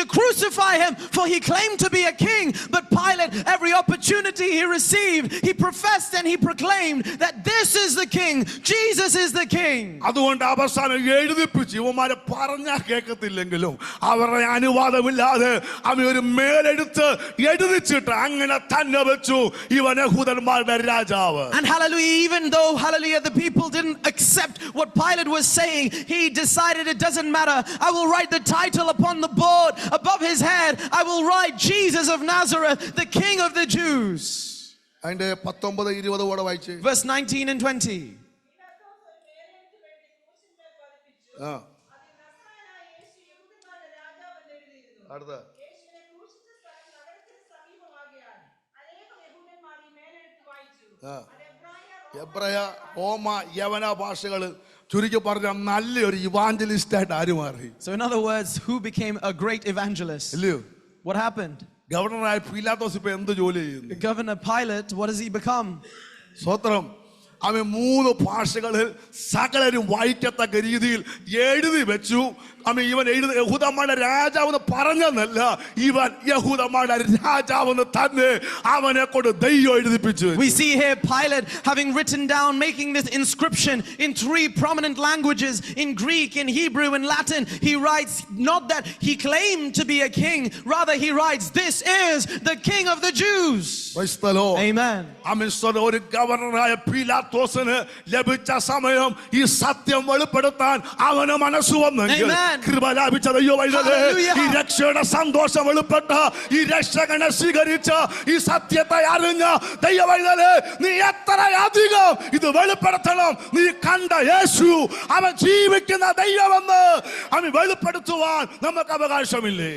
to crucify him, for he claimed to be a king. But Pilate, every opportunity he received, he professed and he proclaimed that this is the king, Jesus is the king. അതുകൊണ്ട് അവസാനം എഴുതിപ്പിച്ച് ഇവന്മാരെ പറഞ്ഞാൽ കേൾക്കത്തില്ലെങ്കിലും അവരുടെ അനുവാദമില്ലാതെ അവൻ ഒരു മേലെടുത്ത് എഴുതിച്ചിട്ട് അങ്ങനെ തന്നെ വെച്ചു ഇവൻ യഹൂദന്മാരുടെ രാജാവ് And hallelujah, even though, hallelujah, the people didn't accept what Pilate was saying, he decided it doesn't matter. I will write the title upon the board above his head. I will write Jesus of Nazareth, the King of the Jews. അതിന്റെ പത്തൊമ്പത് ഇരുപത് കൂടെ വായിച്ച് Verse 19 and 20. ആ അടുത്ത ആ. എബ്രയ ഓമ യവന ഭാഷകൾ ചുരുക്കി പറഞ്ഞ നല്ലൊരു ഇവാഞ്ചലിസ്റ്റ് ആയിട്ട് ആര് മാറി So, in other words, who became a great evangelist? ഇല്ലയോ What happened? ഗവർണറായ പീലാത്തോസ് ഇപ്പൊ എന്ത് ജോലി ചെയ്യുന്നു Governor Pilate, what does he become? സ്വത്രം അവൻ മൂന്ന് ഭാഷകളിൽ സകലരും വായിക്കത്തക്ക രീതിയിൽ എഴുതി വെച്ചു അവൻ ഇവൻ എഴുതി യഹൂദന്മാരുടെ രാജാവെന്ന് പറഞ്ഞെന്നല്ല ഇവൻ യഹൂദന്മാരുടെ രാജാവെന്ന് തന്നെ അവനെ കൊണ്ട് ദൈവം എഴുതിപ്പിച്ചു We see here Pilate having written down, making this inscription in three prominent languages in Greek, in Hebrew, and Latin. He writes not that he claimed to be a king, rather, he writes, This is the King of the Jews. Praise the Lord. Amen. അമിസ്വര ഒരു ഗവർണറായ പീലാത്തോസിന് ലഭിച്ച സമയം ഈ സത്യം വെളിപ്പെടുത്താൻ അവന് മനസ്സ് വന്നെങ്കിൽ Amen. കൃപ ലഭിച്ച ഈ രക്ഷയുടെ സന്തോഷം വെളിപ്പെട്ട ഈ രക്ഷകനെ സ്വീകരിച്ച ഈ സത്യത്തെ അറിഞ്ഞ ദൈവവൈദ്യരെ നീ എത്ര അധികം ഇത് വെളിപ്പെടുത്തണം. നീ കണ്ട യേശു അവൻ ജീവിക്കുന്ന ദൈവമെന്ന് അവൻ വെളിപ്പെടുത്തുവാൻ നമുക്ക് അവകാശമില്ലേ?